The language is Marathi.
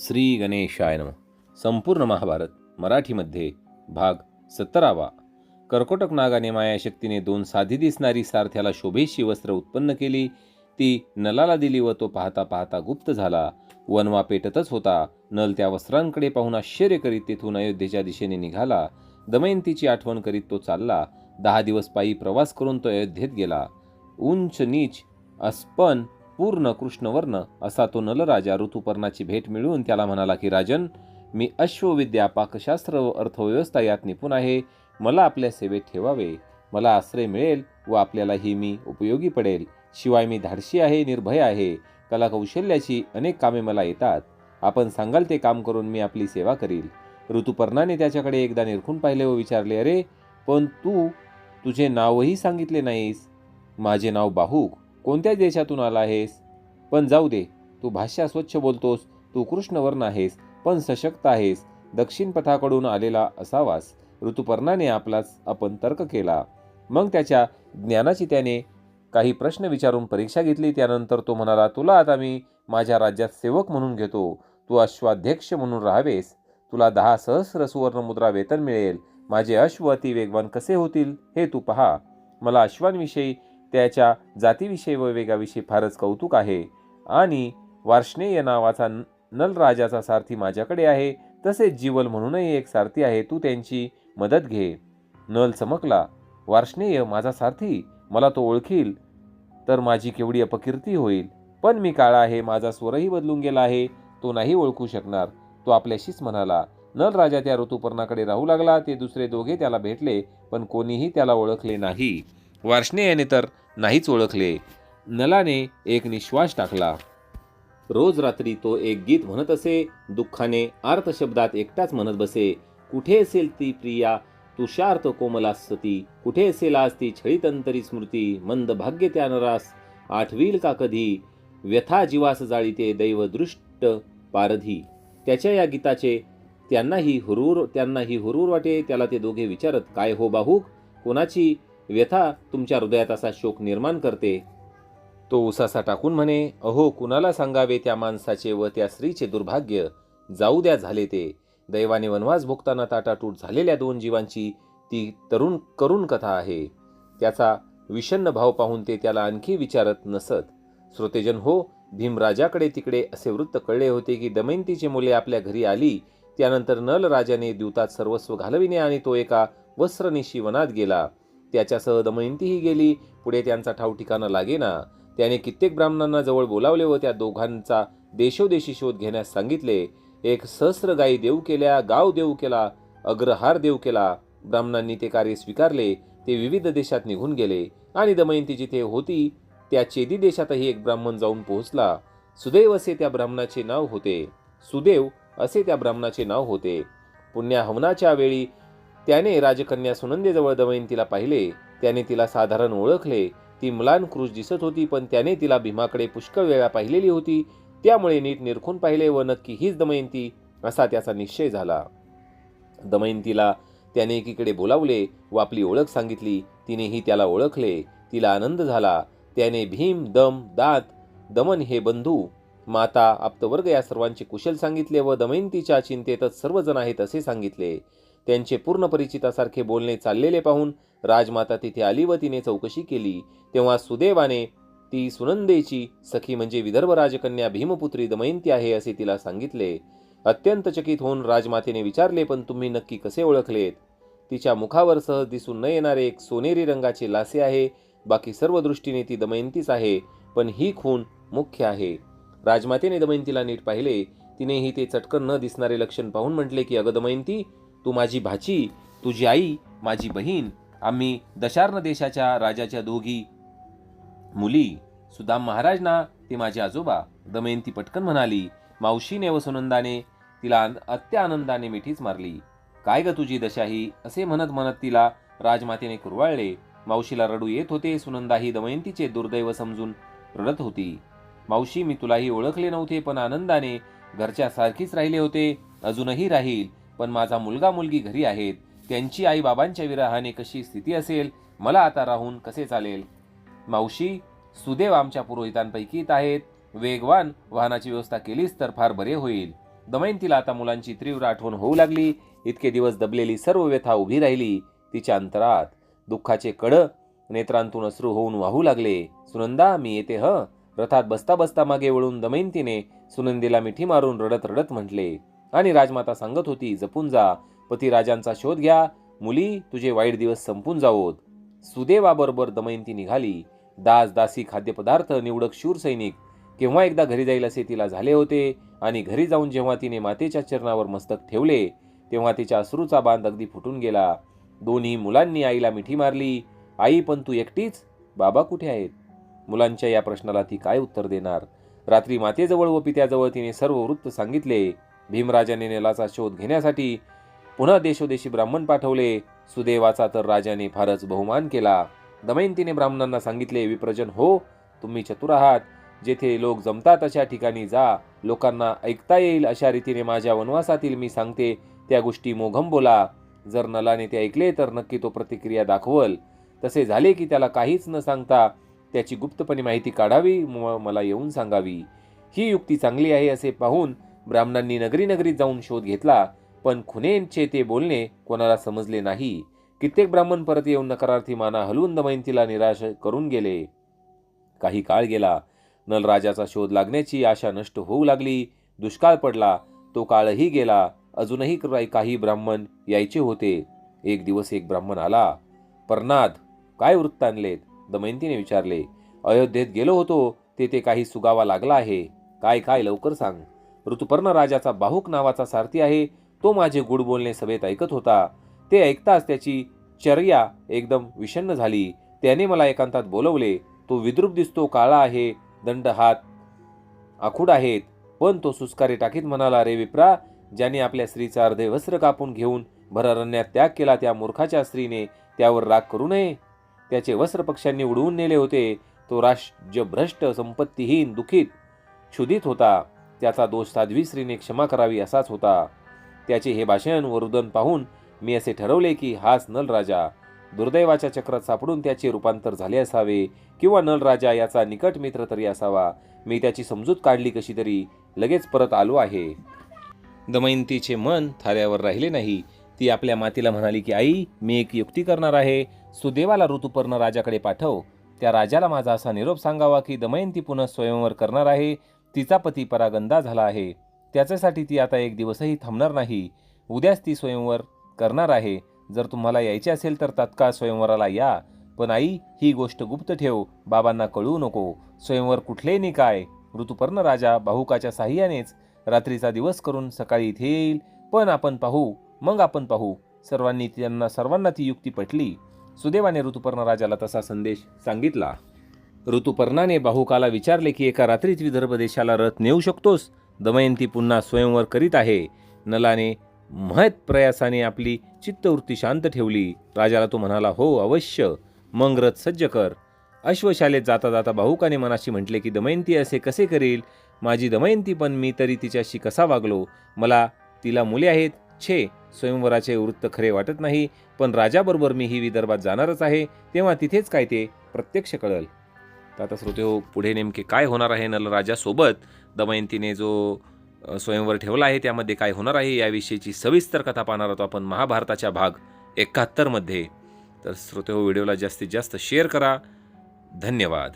श्री गणेशाय नम. संपूर्ण महाभारत मराठीमध्ये भाग सत्तरावा कर्कोटक नागाने मायाशक्तीने दोन साधी दिसणारी सारथ्याला शोभेशी वस्त्र उत्पन्न केली. ती नलाला दिली व तो पाहता पाहता गुप्त झाला. वनवा पेटतच होता. नल त्या वस्त्रांकडे पाहून आश्चर्य करीत तेथून अयोध्येच्या दिशेने निघाला. दमयंतीची आठवण करीत तो चालला. दहा दिवस पायी प्रवास करून तो अयोध्येत गेला. उंच नीच अस्पन पूर्ण कृष्णवर्ण असा तो नलराजा ऋतुपर्णाची भेट मिळवून त्याला म्हणाला की राजन मी अश्वविद्या पाकशास्त्र व अर्थव्यवस्था यात निपुण आहे. मला आपल्या सेवेत ठेवावे. मला आश्रय मिळेल व आपल्यालाही मी उपयोगी पडेल. शिवाय मी धाडशी आहे निर्भय आहे. कलाकौशल्याची अनेक कामे मला येतात. आपण सांगाल ते काम करून मी आपली सेवा करील. ऋतुपर्णाने त्याच्याकडे एकदा निरखून पाहिले व विचारले अरे पण तू तुझे नावही सांगितले नाहीस. माझे नाव बाहूक. कोणत्या देशातून आला आहेस? पण जाऊ दे तू भाषा स्वच्छ बोलतोस तू कृष्णवर्ण आहेस पण सशक्त आहेस दक्षिण पथाकडून आलेला असावास ऋतुपर्णाने आपलाच आपण तर्क केला. मग त्याच्या ज्ञानाची त्याने काही प्रश्न विचारून परीक्षा घेतली त्यानंतर तो म्हणाला तुला आता मी माझ्या राज्यात सेवक म्हणून घेतो तू अश्वाध्यक्ष म्हणून राहावेस तुला दहा सहस्र सुवर्णमुद्रा वेतन मिळेल माझे अश्व अति वेगवान कसे होतील हे तू पहा. मला अश्वांविषयी त्याच्या जातीविषयी व वेगाविषयी फारच कौतुक आहे. आणि वार्ष्णेय नावाचा न- नलराजाचा सारथी माझ्याकडे आहे. तसेच जीवल म्हणूनही एक सारथी आहे. तू त्यांची मदत घे. नल चमकला. वार्ष्णेय माझा सारथी? मला तो ओळखील. तर माझी केवढी अपकीर्ती होईल. पण मी काळा आहे. माझा स्वरही बदलून गेला आहे. तो नाही ओळखू शकणार. तो आपल्याशीच म्हणाला. नलराजा त्या ऋतुपर्णाकडे राहू लागला. ते दुसरे दोघे त्याला भेटले. पण कोणीही त्याला ओळखले नाही. वार्ष्णेयाने तर नाहीच ओळखले. नलाने एक निश्वास टाकला. रोज रात्री तो एक गीत म्हणत असे दुःखाने आर्त शब्दात एकटाच म्हणत बसे. कुठे असेल ती प्रिया? तुषार्थ कोमलासती कुठे असेल आज ती छळीतंतरी स्मृती? मंद भाग्य त्या नरास. आठवील का कधी? व्यथा जीवास जाळीते दैवदृष्ट पारधी. त्याच्या या गीताचे त्यांनाही हुरूर त्यांनाही हुरूर वाटे. त्याला ते दोघे विचारत काय हो बाहूक? कोणाची व्यथा तुमच्या हृदयात असा शोक निर्माण करते. तो उसासा टाकून म्हणे अहो कुणाला सांगावे त्या माणसाचे व त्या स्त्रीचे दुर्भाग्य? जाऊ द्या झाले ते. दैवाने वनवास भोगताना ताटातूट झालेल्या दोन जीवांची ती तरुण करुण कथा आहे. त्याचा विषन्न भाव पाहून ते त्याला आणखी विचारत नसत. श्रोतेजन हो भीमराजाकडे तिकडे असे वृत्त कळले होते की दमयंतीची मुले आपल्या घरी आली. त्यानंतर नल राजाने द्यूतात सर्वस्व घालविणे आणि तो एका वस्त्रनिशी वनात गेला. त्याच्यासह दमयंतीही गेली. पुढे त्यांचा ठाव ठिकाणा लागेना. त्याने कित्येक ब्राह्मणांना जवळ बोलावले व त्या दोघांचा देशोदेशी शोध घेण्यास सांगितले. एक सहस्र गायी देऊ केल्या गाव देऊ केला अग्रहार देऊ केला. ब्राह्मणांनी ते कार्य स्वीकारले. ते विविध देशात निघून गेले आणि दमयंती जिथे होती त्या चेदी देशातही एक ब्राह्मण जाऊन पोहोचला. सुदैव असे त्या ब्राह्मणाचे नाव होते. सुदेव असे त्या ब्राह्मणाचे नाव होते. पुण्या हवनाच्या वेळी त्याने राजकन्या सुनंदेजवळ दमयंतीला पाहिले. त्याने तिला साधारण ओळखले. ती म्लान क्रूज दिसत होती पण त्याने तिला भीमाकडे पुष्कळ वेळा पाहिलेली होती. त्यामुळे नीट निरखून पाहिले व नक्की हीच दमयंती असा त्याचा निश्चय झाला. दमयंतीला त्याने एकीकडे बोलावले व आपली ओळख सांगितली. तिनेही त्याला ओळखले. तिला आनंद झाला. त्याने भीम दम दात दमन हे बंधू माता आप्तवर्ग या सर्वांचे कुशल सांगितले व दमयंतीच्या चिंतेतच सर्वजण आहेत असे सांगितले. त्यांचे पूर्ण परिचितासारखे बोलणे चाललेले पाहून राजमाता तिथे आली व तिने चौकशी केली. तेव्हा सुदैवाने ती सुनंदेची सखी म्हणजे विदर्भ राजकन्या भीमपुत्री दमयंती आहे असे तिला सांगितले. अत्यंत चकित होऊन राजमातेने विचारले पण तुम्ही नक्की कसे ओळखलेत? तिच्या मुखावर सहज दिसून न येणारे एक सोनेरी रंगाचे लासे आहे. बाकी सर्व दृष्टीने ती दमयंतीच आहे पण ही खून मुख्य आहे. राजमातेने दमयंतीला नीट पाहिले. तिनेही ते चटकन न दिसणारे लक्षण पाहून म्हटले की अगं दमयंती तू माझी भाची तुझी आई माझी बहीण आम्ही दशार्ण देशाच्या राजाच्या दोघी मुली. सुदाम महाराज ना ते माझे आजोबा. दमयंती पटकन म्हणाली मावशीने व सुनंदाने तिला अत्या अत्यानंदाने मिठीच मारली. काय ग तुझी दशा ही असे म्हणत म्हणत तिला राजमातेने कुरवाळले. मावशीला रडू येत होते सुनंदा ही दमयंतीचे दुर्दैव समजून रडत होती. मावशी मी तुलाही ओळखले नव्हते पण आनंदाने घरच्या सारखीच राहिले होते अजूनही राहील. पण माझा मुलगा मुलगी घरी आहेत. त्यांची आई बाबांच्या विरहाने कशी स्थिती असेल मला आता राहून कसे चालेल? मावशी सुदेव आमच्या पुरोहितांपैकीच आहेत. वेगवान वाहनाची व्यवस्था केलीच तर फार बरे होईल. दमयंतीला आता मुलांची तीव्र आठवण होऊ लागली. इतके दिवस दबलेली सर्व व्यथा उभी राहिली. तिच्या अंतरात दुःखाचे कड नेत्रांतून अश्रू होऊन वाहू लागले. सुनंदा मी येते ह? रथात बसता बसता मागे वळून दमयंतीने सुनंदीला मिठी मारून रडत रडत म्हटले आणि राजमाता सांगत होती जपून जा पती राजांचा शोध घ्या मुली तुझे वाईट दिवस संपून जावोत. सुदेवाबरोबर दमयंती निघाली. दास दासी खाद्यपदार्थ निवडक शूर सैनिक. केव्हा एकदा घरी जाईल असे तिला झाले होते आणि घरी जाऊन जेव्हा तिने मातेच्या चरणावर मस्तक ठेवले तेव्हा तिच्या अश्रूचा बांध अगदी फुटून गेला. दोन्ही मुलांनी आईला मिठी मारली. आई पण तू एकटीच? बाबा कुठे आहेत? मुलांच्या या प्रश्नाला ती काय उत्तर देणार? रात्री मातेजवळ व पित्याजवळ तिने सर्व वृत्त सांगितले. भीमराजाने नेलाचा शोध घेण्यासाठी पुन्हा देशोदेशी ब्राह्मण पाठवले. सुदैवाचा तर राजाने फारच बहुमान केला. दमयंतीने ब्राह्मणांना सांगितले विप्रजन हो तुम्ही चतुर आहात. जेथे लोक जमतात अशा ठिकाणी जा. लोकांना ऐकता येईल अशा रीतीने माझ्या वनवासातील मी सांगते. त्या गोष्टी मोघम बोला. जर नलाने ते ऐकले तर नक्की तो प्रतिक्रिया दाखवल. तसे झाले की त्याला काहीच न सांगता त्याची गुप्तपणे माहिती काढावी मला येऊन सांगावी. ही युक्ती चांगली आहे असे पाहून ब्राह्मणांनी नगरी नगरीत जाऊन शोध घेतला पण खुनेंचे ते बोलणे कोणाला समजले नाही. कित्येक ब्राह्मण परत येऊन नकारार्थी माना हलवून दमयंतीला निराश करून गेले. काही काळ गेला. नलराजाचा शोध लागण्याची आशा नष्ट होऊ लागली. दुष्काळ पडला. तो काळही गेला. अजूनही काही- काही ब्राह्मण यायचे होते. एक दिवस एक ब्राह्मण आला. परनाद काय वृत्त आणलेत? दमयंतीने विचारले. अयोध्येत गेलो होतो. तेथे काही सुगावा लागला आहे. काय काय लवकर सांग. ऋतुपर्ण राजाचा बाहुक नावाचा सारथी आहे तो माझे गुड बोलणे सभेत ऐकत होता. ते ऐकताच त्याची चर्या एकदम विषण्ण झाली. त्याने मला एकांतात बोलवले तो विद्रूप दिसतो काळा आहे दंड हात आखूड आहेत पण तो सुस्कारे टाकीत म्हणाला रे विप्रा ज्याने आपल्या स्त्रीचा अर्धे वस्त्र कापून घेऊन भररण्यात त्याग केला त्या मूर्खाच्या स्त्रीने त्यावर राग करू नये. त्याचे वस्त्र पक्ष्यांनी उडवून नेले होते. तो राष्ट्रभ्रष्ट संपत्तीहीन दुखीत क्षुधित होता. त्याचा दोष साध्वी स्त्रीने क्षमा करावी असाच होता. त्याचे हे भाषण वरुदन पाहून मी असे ठरवले की हाच नलराजा. दुर्दैवाच्या चक्रात सापडून त्याचे रूपांतर झाले असावे किंवा नलराजा याचा निकट मित्र तरी असावा. मी त्याची समजूत काढली कशी तरी. लगेच परत आलो आहे. दमयंतीचे मन थाऱ्यावर राहिले नाही. ती आपल्या मातीला म्हणाली की आई मी एक युक्ती करणार आहे. सुदेवाला ऋतुपर्ण राजाकडे पाठव. त्या राजाला माझा असा निरोप सांगावा की दमयंती पुन्हा स्वयंवर करणार आहे. तिचा पती परागंदा झाला आहे. त्याच्यासाठी ती आता एक दिवसही थांबणार नाही. उद्याच ती स्वयंवर करणार आहे. जर तुम्हाला यायचे असेल तर तत्काळ स्वयंवराला या. पण आई ही गोष्ट गुप्त ठेव. बाबांना कळवू नको. स्वयंवर कुठलेही नाही काय? ऋतुपर्ण राजा बाहुकाच्या साह्यानेच रात्रीचा दिवस करून सकाळी इथे येईल. पण आपण पाहू. मग आपण पाहू. सर्वांनी त्यांना सर्वांना ती युक्ती पटली. सुदैवाने ऋतुपर्ण राजाला तसा संदेश सांगितला. ऋतुपर्णाने बाहुकाला विचारले की एका रात्रीत विदर्भ देशाला रथ नेऊ शकतोस? दमयंती पुन्हा स्वयंवर करीत आहे. नलाने महत प्रयासाने आपली चित्तवृत्ती शांत ठेवली. राजाला तो म्हणाला हो अवश्य. मग रथ सज्ज कर. अश्वशालेत जाता जाता बाहुकाने मनाशी म्हटले की दमयंती असे कसे करील? माझी दमयंती पण मी तरी तिच्याशी कसा वागलो? मला तिला मुले आहेत. छे स्वयंवराचे वृत्त खरे वाटत नाही पण राजाबरोबर मी ही विदर्भात जाणारच आहे. तेव्हा तिथेच काय ते? प्रत्यक्ष कळल. तर आता श्रोते हो पुढे नेमके काय होणार आहे नलराजासोबत? दमयंतीने जो स्वयंवर ठेवला आहे त्यामध्ये काय होणार आहे? याविषयीची सविस्तर कथा पाहणार आहोत आपण महाभारताच्या भाग एकाहत्तरमध्ये. तर श्रोते हो व्हिडिओला जास्तीत जास्त शेअर करा. धन्यवाद.